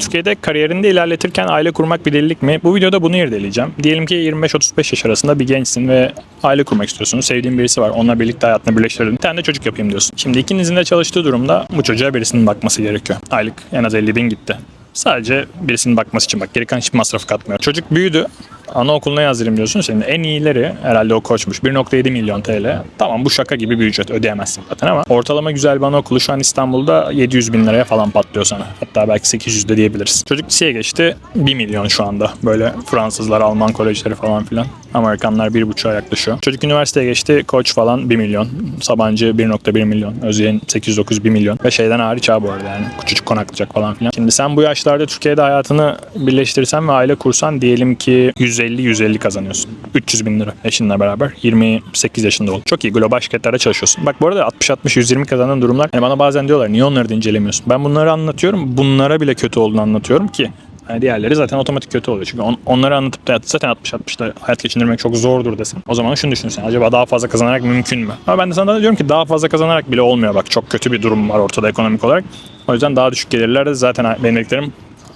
Türkiye'de kariyerini de ilerletirken aile kurmak bir delilik mi? Bu videoda bunu irdeleyeceğim. Diyelim ki 25-35 yaş arasında bir gençsin ve aile kurmak istiyorsun. Sevdiğin birisi var. Onunla birlikte hayatını birleştirdin. Bir tane de çocuk yapayım diyorsun. Şimdi ikinizin de çalıştığı durumda bu çocuğa birisinin bakması gerekiyor. Aylık en az 50 bin gitti. Sadece birisinin bakması için bak. Geri kalan hiçbir masraf katmıyor. Çocuk büyüdü. Anaokuluna yazdırayım diyorsun. Senin en iyileri herhalde o koçmuş. 1.7 milyon TL. Tamam bu şaka gibi bir ücret. Ödeyemezsin zaten ama ortalama güzel bir anaokulu şu an İstanbul'da 700 bin liraya falan patlıyor sana. Hatta belki 800 de diyebiliriz. Çocuk liseye geçti. 1 milyon şu anda. Böyle Fransızlar, Alman kolejleri falan filan. Amerikanlar 1.5'a yaklaşıyor. Çocuk üniversiteye geçti. Koç falan 1 milyon. Sabancı 1.1 milyon. Özyeğin 809 1 milyon. Ve şeyden hariç ha bu arada yani. Küçücük konaklayacak falan filan. Şimdi sen bu yaşlarda Türkiye'de hayatını birleştirsen ve aile kursan diyelim ki 150-150 kazanıyorsun. 300 bin lira eşinle beraber. 28 yaşında ol. Çok iyi. Global şirketlerde çalışıyorsun. Bak bu arada 60-60-120 kazanan durumlar. Yani bana bazen diyorlar niye onları da incelemiyorsun? Ben bunları anlatıyorum. Bunlara bile kötü olduğunu anlatıyorum ki yani diğerleri zaten otomatik kötü oluyor. Çünkü on- onları anlatıp da zaten 60-60'da hayat geçindirmek çok zordur desem. O zaman şunu düşünürsen acaba daha fazla kazanarak mümkün mü? Ama ben de sana da diyorum ki daha fazla kazanarak bile olmuyor bak. Çok kötü bir durum var ortada ekonomik olarak. O yüzden daha düşük gelirlerde zaten benim dediklerim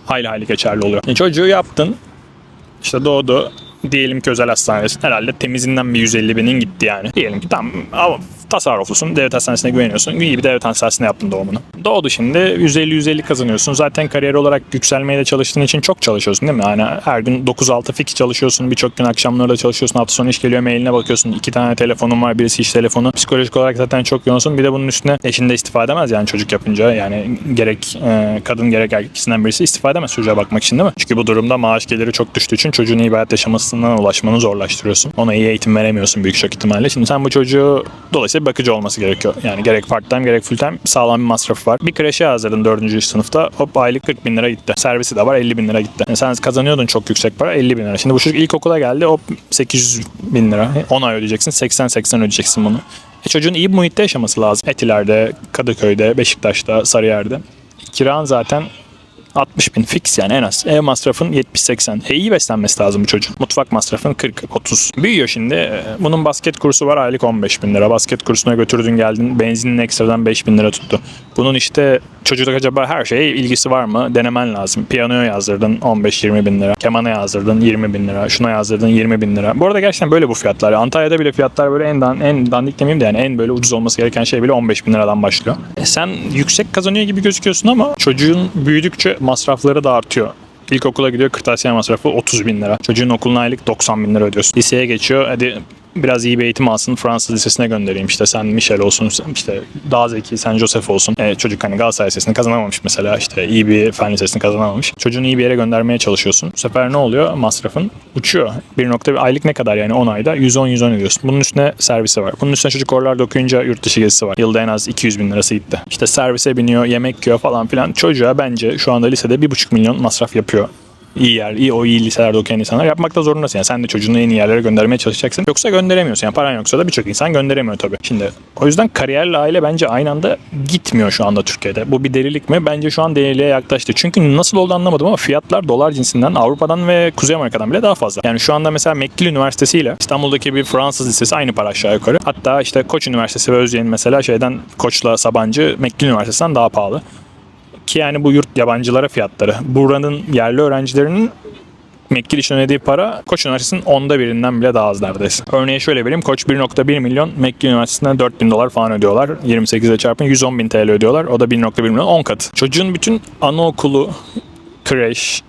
hayli hayli geçerli oluyor. Yani çocuğu yaptın. İşte doğdu. Diyelim ki özel hastanedesin. Herhalde temizinden bir 150 binin gitti yani. Diyelim ki tam tasarruflusun. Devlet hastanesine güveniyorsun. İyi bir devlet hastanesinde yaptın doğumunu. Doğdu şimdi 150-150 kazanıyorsun. Zaten kariyer olarak yükselmeye de çalıştığın için çok çalışıyorsun değil mi? Yani her gün 9-6 fix çalışıyorsun. Birçok gün akşamları da çalışıyorsun. Hafta sonu iş geliyor mailine bakıyorsun. İki tane telefonun var. Birisi iş telefonu. Psikolojik olarak zaten çok yoğunsun. Bir de bunun üstüne eşin de istifa edemez yani çocuk yapınca. Yani gerek e, kadın gerek erkek ikisinden birisi istifa edemez çocuğa bakmak için değil mi? Çünkü bu durumda maaş geliri çok düştüğü için çocuğun iyi bir hayat yaşamasına ulaşmanı zorlaştırıyorsun. Ona iyi eğitim veremiyorsun büyük çok ihtimalle. Şimdi sen bu çocuğu dolayısıyla bakıcı olması gerekiyor. Yani gerek part time gerek full time sağlam bir masrafı var. Bir kreşe yazdırdın 4. sınıfta hop aylık 40 bin lira gitti. Servisi de var 50 bin lira gitti. Yani sen kazanıyordun çok yüksek para 50 bin lira. Şimdi bu çocuk ilkokula geldi hop 800 bin lira. 10 ay ödeyeceksin 80-80 ödeyeceksin bunu. E çocuğun iyi bir muhitte yaşaması lazım. Etiler'de, Kadıköy'de, Beşiktaş'ta, Sarıyer'de. Kiran zaten 60 bin fix yani en az. Ev masrafın 70-80. E iyi beslenmesi lazım bu çocuğun. Mutfak masrafın 40-30. Büyüyor şimdi. E, Bunun basket kursu var aylık 15 bin lira. Basket kursuna götürdün geldin. Benzinin ekstradan 5 bin lira tuttu. Bunun işte çocukta acaba her şeye ilgisi var mı? Denemen lazım. Piyanoya yazdırdın 15-20 bin lira. Kemana yazdırdın 20 bin lira. Şuna yazdırdın 20 bin lira. Bu arada gerçekten böyle bu fiyatlar. Antalya'da bile fiyatlar böyle en, dan, en dandik demeyeyim de yani en böyle ucuz olması gereken şey bile 15 bin liradan başlıyor. E sen yüksek kazanıyor gibi gözüküyorsun ama çocuğun büyüdükçe masrafları da artıyor. İlkokula gidiyor kırtasiye masrafı 30 bin lira. Çocuğun okuluna aylık 90 bin lira ödüyorsun. Liseye geçiyor hadi biraz iyi bir eğitim alsın Fransız lisesine göndereyim işte sen Michel olsun işte daha zeki sen Joseph olsun. E, çocuk hani Galatasaray lisesini kazanamamış mesela işte iyi bir fen lisesini kazanamamış. Çocuğunu iyi bir yere göndermeye çalışıyorsun. Bu sefer ne oluyor? Masrafın uçuyor. Bir nokta bir aylık ne kadar yani 10 ayda 110-110 ödüyorsun. Bunun üstüne servisi var. Bunun üstüne çocuk oralarda okuyunca yurt dışı gezisi var. Yılda en az 200 bin lirası gitti. İşte servise biniyor, yemek yiyor falan filan. Çocuğa bence şu anda lisede 1,5 milyon masraf yapıyor iyi yer, iyi o iyi liselerde okuyan insanlar yapmakta zorundasın. Yani sen de çocuğunu en iyi yerlere göndermeye çalışacaksın. Yoksa gönderemiyorsun. Yani paran yoksa da birçok insan gönderemiyor tabii. Şimdi o yüzden kariyerle aile bence aynı anda gitmiyor şu anda Türkiye'de. Bu bir delilik mi? Bence şu an deliliğe yaklaştı. Çünkü nasıl oldu anlamadım ama fiyatlar dolar cinsinden Avrupa'dan ve Kuzey Amerika'dan bile daha fazla. Yani şu anda mesela McGill Üniversitesi ile İstanbul'daki bir Fransız lisesi aynı para aşağı yukarı. Hatta işte Koç Üniversitesi ve Özyeğin mesela şeyden Koç'la Sabancı McGill Üniversitesi'nden daha pahalı ki yani bu yurt yabancılara fiyatları. Buranın yerli öğrencilerinin McGill için ödediği para Koç Üniversitesi'nin onda birinden bile daha az neredeyse. Örneğin şöyle vereyim. Koç 1.1 milyon, McGill Üniversitesi'nden 4000 dolar falan ödüyorlar. 28'e çarpın 110 bin TL ödüyorlar. O da 1.1 milyon 10 katı. Çocuğun bütün anaokulu, kreş,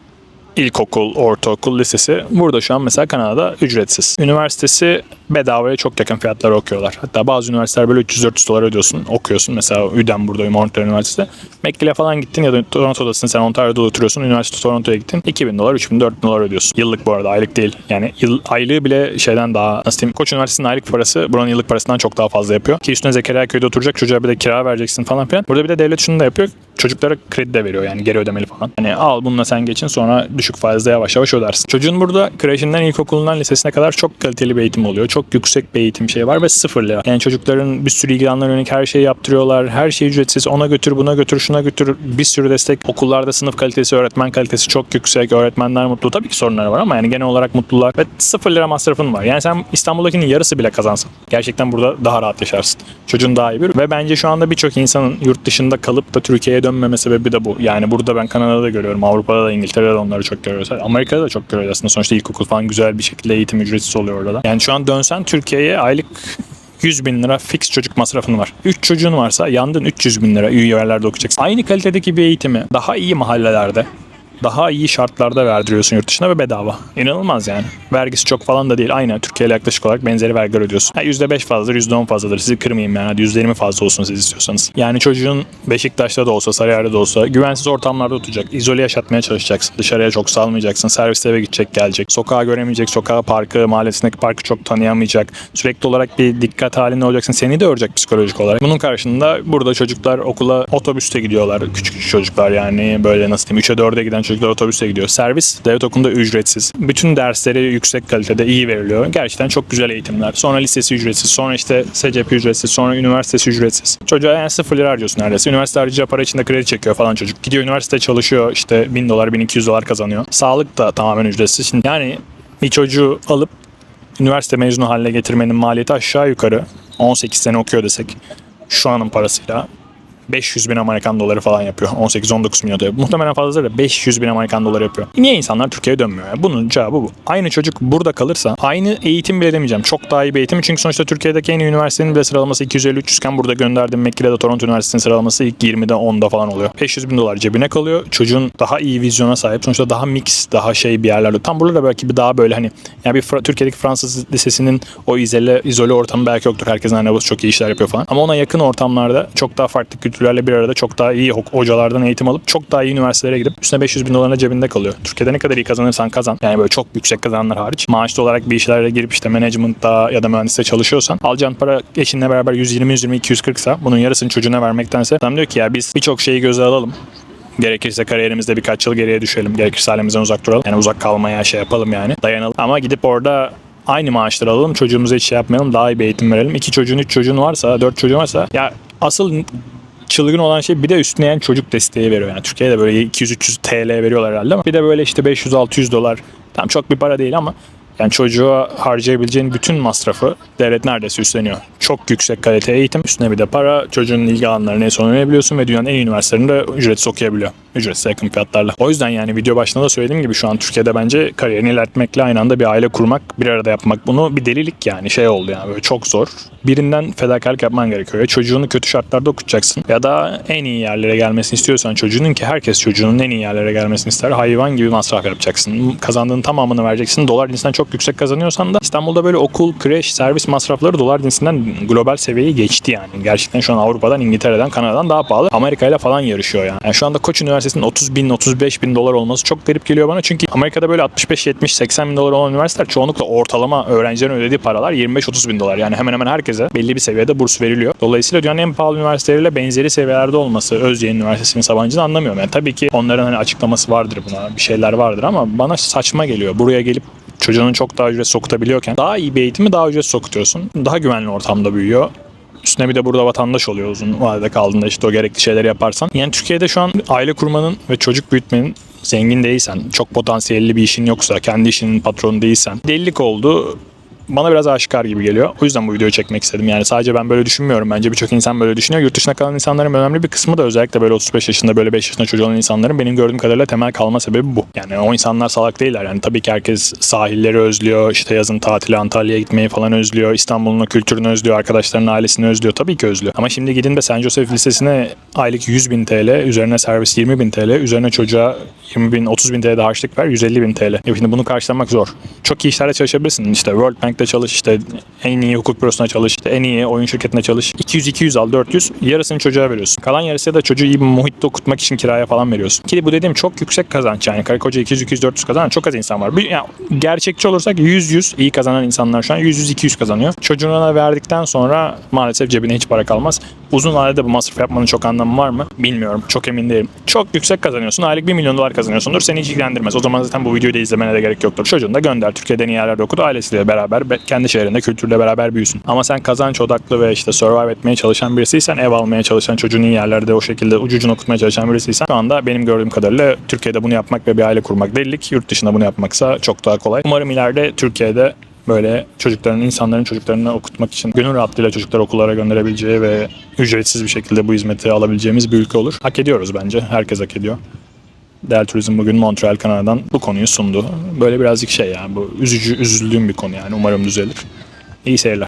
ilkokul, ortaokul, lisesi burada şu an mesela Kanada'da ücretsiz. Üniversitesi bedavaya çok yakın fiyatlara okuyorlar. Hatta bazı üniversiteler böyle 300-400 dolar ödüyorsun, okuyorsun. Mesela UDEM burada, Montreal Üniversitesi. McGill'e falan gittin ya da Toronto'dasın sen Ontario'da oturuyorsun. Üniversite Toronto'ya gittin. 2000 dolar, 3000, 4000 dolar ödüyorsun. Yıllık bu arada, aylık değil. Yani yıl, aylığı bile şeyden daha, nasıl diyeyim, Koç Üniversitesi'nin aylık parası buranın yıllık parasından çok daha fazla yapıyor. Ki üstüne Zekeriya köyde oturacak çocuğa bir de kira vereceksin falan filan. Burada bir de devlet şunu da yapıyor. Çocuklara kredi de veriyor yani geri ödemeli falan. Hani al bununla sen geçin sonra düşük faizle yavaş yavaş ödersin. Çocuğun burada kreşinden ilkokulundan lisesine kadar çok kaliteli bir eğitim oluyor. Çok yüksek bir eğitim şeyi var ve sıfır lira. Yani çocukların bir sürü ilgi alanlarına yönelik her şeyi yaptırıyorlar. Her şey ücretsiz. Ona götür buna götür şuna götür. Bir sürü destek. Okullarda sınıf kalitesi, öğretmen kalitesi çok yüksek. Öğretmenler mutlu. Tabii ki sorunları var ama yani genel olarak mutlular. Ve sıfır lira masrafın var. Yani sen İstanbul'dakinin yarısı bile kazansan. Gerçekten burada daha rahat yaşarsın. Çocuğun daha iyi bir. Ve bence şu anda birçok insanın yurt dışında kalıp da Türkiye'ye dönmeme sebebi de bu. Yani burada ben Kanada'da da görüyorum. Avrupa'da da İngiltere'de de onları çok görüyoruz. Amerika'da da çok görüyoruz aslında. Sonuçta ilkokul falan güzel bir şekilde eğitim ücretsiz oluyor orada da. Yani şu an dönsen Türkiye'ye aylık 100 bin lira fix çocuk masrafın var. 3 çocuğun varsa yandın 300 bin lira iyi yerlerde okuyacaksın. Aynı kalitedeki bir eğitimi daha iyi mahallelerde daha iyi şartlarda verdiriyorsun yurt dışına ve bedava. İnanılmaz yani. Vergisi çok falan da değil. Aynı Türkiye ile yaklaşık olarak benzeri vergiler ödüyorsun. Ha, %5 fazladır, %10 fazladır. Sizi kırmayayım yani. Hadi %20 fazla olsun siz istiyorsanız. Yani çocuğun Beşiktaş'ta da olsa, Sarıyer'de de olsa güvensiz ortamlarda tutacak. İzole yaşatmaya çalışacaksın. Dışarıya çok salmayacaksın. Serviste eve gidecek, gelecek. Sokağı göremeyecek. Sokağı, parkı, mahallesindeki parkı çok tanıyamayacak. Sürekli olarak bir dikkat halinde olacaksın. Seni de örecek psikolojik olarak. Bunun karşında burada çocuklar okula otobüste gidiyorlar. Küçük çocuklar yani böyle nasıl diyeyim 3'e 4'e giden çocuklar otobüste gidiyor. Servis devlet okulunda ücretsiz. Bütün dersleri yüksek kalitede iyi veriliyor. Gerçekten çok güzel eğitimler. Sonra lisesi ücretsiz. Sonra işte SCP ücretsiz. Sonra üniversitesi ücretsiz. Çocuğa yani sıfır lira harcıyorsun neredeyse. Üniversite harcayacağı para içinde kredi çekiyor falan çocuk. Gidiyor üniversite çalışıyor işte 1000 dolar 1200 dolar kazanıyor. Sağlık da tamamen ücretsiz. Şimdi yani bir çocuğu alıp üniversite mezunu haline getirmenin maliyeti aşağı yukarı 18 sene okuyor desek şu anın parasıyla 500 bin Amerikan doları falan yapıyor. 18-19 milyon dolar. Muhtemelen fazladır da 500 bin Amerikan doları yapıyor. Niye insanlar Türkiye'ye dönmüyor? ya? Bunun cevabı bu. Aynı çocuk burada kalırsa aynı eğitim bile demeyeceğim. Çok daha iyi bir eğitim. Çünkü sonuçta Türkiye'deki en iyi üniversitenin bile sıralaması 250-300 iken burada gönderdiğim McGill'de Toronto Üniversitesi'nin sıralaması ilk 20'de 10'da falan oluyor. 500 bin dolar cebine kalıyor. Çocuğun daha iyi vizyona sahip. Sonuçta daha mix, daha şey bir yerlerde. Tam burada da belki bir daha böyle hani yani bir Fra- Türkiye'deki Fransız lisesinin o izole, izole ortamı belki yoktur. Herkesin anne çok iyi işler yapıyor falan. Ama ona yakın ortamlarda çok daha farklı kültürlerle bir arada çok daha iyi ho- hocalardan eğitim alıp çok daha iyi üniversitelere gidip üstüne 500 bin dolarına cebinde kalıyor. Türkiye'de ne kadar iyi kazanırsan kazan. Yani böyle çok yüksek kazananlar hariç. Maaşlı olarak bir işlere girip işte management'ta ya da mühendislikte çalışıyorsan alacağın para eşinle beraber 120, 120, 240 sa bunun yarısını çocuğuna vermektense adam diyor ki ya biz birçok şeyi göze alalım. Gerekirse kariyerimizde birkaç yıl geriye düşelim. Gerekirse ailemizden uzak duralım. Yani uzak kalmaya şey yapalım yani. Dayanalım. Ama gidip orada aynı maaşları alalım. Çocuğumuza hiç şey yapmayalım. Daha iyi bir eğitim verelim. İki çocuğun, üç çocuğun varsa, dört çocuğun varsa ya asıl çılgın olan şey bir de üstüne yani çocuk desteği veriyor. Yani Türkiye'de böyle 200-300 TL veriyorlar herhalde ama bir de böyle işte 500-600 dolar tam çok bir para değil ama yani çocuğa harcayabileceğin bütün masrafı devlet neredeyse üstleniyor. Çok yüksek kalite eğitim, üstüne bir de para, çocuğun ilgi alanları neyse onu öğrenebiliyorsun ve dünyanın en iyi üniversitelerinde ücretsiz okuyabiliyor. Ücretsiz yakın fiyatlarla. O yüzden yani video başında da söylediğim gibi şu an Türkiye'de bence kariyerini ilerletmekle aynı anda bir aile kurmak, bir arada yapmak bunu bir delilik yani şey oldu yani böyle çok zor. Birinden fedakarlık yapman gerekiyor. Ya çocuğunu kötü şartlarda okutacaksın ya da en iyi yerlere gelmesini istiyorsan çocuğunun ki herkes çocuğunun en iyi yerlere gelmesini ister. Hayvan gibi masraf yapacaksın. Kazandığın tamamını vereceksin. Dolar cinsinden çok yüksek kazanıyorsan da İstanbul'da böyle okul, kreş, servis masrafları dolar cinsinden global seviyeyi geçti yani. Gerçekten şu an Avrupa'dan, İngiltere'den, Kanada'dan daha pahalı. Amerika ile falan yarışıyor yani. yani. Şu anda Koç Üniversitesi'nin 30 bin, 35 bin dolar olması çok garip geliyor bana. Çünkü Amerika'da böyle 65, 70, 80 bin dolar olan üniversiteler çoğunlukla ortalama öğrencilerin ödediği paralar 25-30 bin dolar. Yani hemen hemen herkese belli bir seviyede burs veriliyor. Dolayısıyla dünyanın en pahalı üniversiteleriyle benzeri seviyelerde olması Özyeğin Üniversitesi'nin Sabancı'nı anlamıyorum. Yani tabii ki onların hani açıklaması vardır buna, bir şeyler vardır ama bana saçma geliyor. Buraya gelip çocuğunu çok daha ücretsiz okutabiliyorken daha iyi bir eğitimi daha ücretsiz okutuyorsun. Daha güvenli ortamda büyüyor. Üstüne bir de burada vatandaş oluyor uzun vadede kaldığında işte o gerekli şeyleri yaparsan. Yani Türkiye'de şu an aile kurmanın ve çocuk büyütmenin zengin değilsen, çok potansiyelli bir işin yoksa, kendi işinin patronu değilsen, delilik oldu bana biraz aşikar gibi geliyor. O yüzden bu videoyu çekmek istedim. Yani sadece ben böyle düşünmüyorum. Bence birçok insan böyle düşünüyor. Yurt dışına kalan insanların önemli bir kısmı da özellikle böyle 35 yaşında böyle 5 yaşında çocuğu olan insanların benim gördüğüm kadarıyla temel kalma sebebi bu. Yani o insanlar salak değiller. Yani tabii ki herkes sahilleri özlüyor. işte yazın tatile Antalya'ya gitmeyi falan özlüyor. İstanbul'un o kültürünü özlüyor. Arkadaşlarının ailesini özlüyor. Tabii ki özlüyor. Ama şimdi gidin de St. Joseph Lisesi'ne aylık 100 bin TL, üzerine servis 20 bin TL, üzerine çocuğa 20 bin, 30 bin TL de harçlık ver, 150 bin TL. Ya şimdi bunu karşılamak zor. Çok iyi işlerde çalışabilirsin. İşte World Bank'te çalış, işte en iyi hukuk bürosuna çalış, işte en iyi oyun şirketine çalış. 200-200 al, 400. Yarısını çocuğa veriyorsun. Kalan yarısı da çocuğu iyi bir muhitte okutmak için kiraya falan veriyorsun. Ki bu dediğim çok yüksek kazanç yani. Karı koca 200-200-400 kazanan çok az insan var. Bir, yani gerçekçi olursak 100-100 iyi kazanan insanlar şu an 100-200 kazanıyor. Çocuğuna verdikten sonra maalesef cebine hiç para kalmaz. Uzun vadede bu masraf yapmanın çok anlamı var mı? Bilmiyorum. Çok emin değilim. Çok yüksek kazanıyorsun. Aylık 1 milyon dolar kazanıyorsundur. Seni hiç ilgilendirmez. O zaman zaten bu videoyu da izlemene de gerek yoktur. Çocuğunu da gönder. Türkiye'den iyi yerlerde okudu. Ailesiyle beraber be- kendi şehrinde kültürle beraber büyüsün. Ama sen kazanç odaklı ve işte survive etmeye çalışan birisiysen, ev almaya çalışan, çocuğun iyi yerlerde o şekilde ucucuna okutmaya çalışan birisiysen şu anda benim gördüğüm kadarıyla Türkiye'de bunu yapmak ve bir aile kurmak delilik. Yurt dışında bunu yapmaksa çok daha kolay. Umarım ileride Türkiye'de böyle çocukların, insanların çocuklarını okutmak için gönül rahatlığıyla çocukları okullara gönderebileceği ve ücretsiz bir şekilde bu hizmeti alabileceğimiz bir ülke olur. Hak ediyoruz bence. Herkes hak ediyor. Değerli Turizm bugün Montreal, Kanada'dan bu konuyu sundu. Böyle birazcık şey yani bu üzücü, üzüldüğüm bir konu yani. Umarım düzelir. İyi seyirler.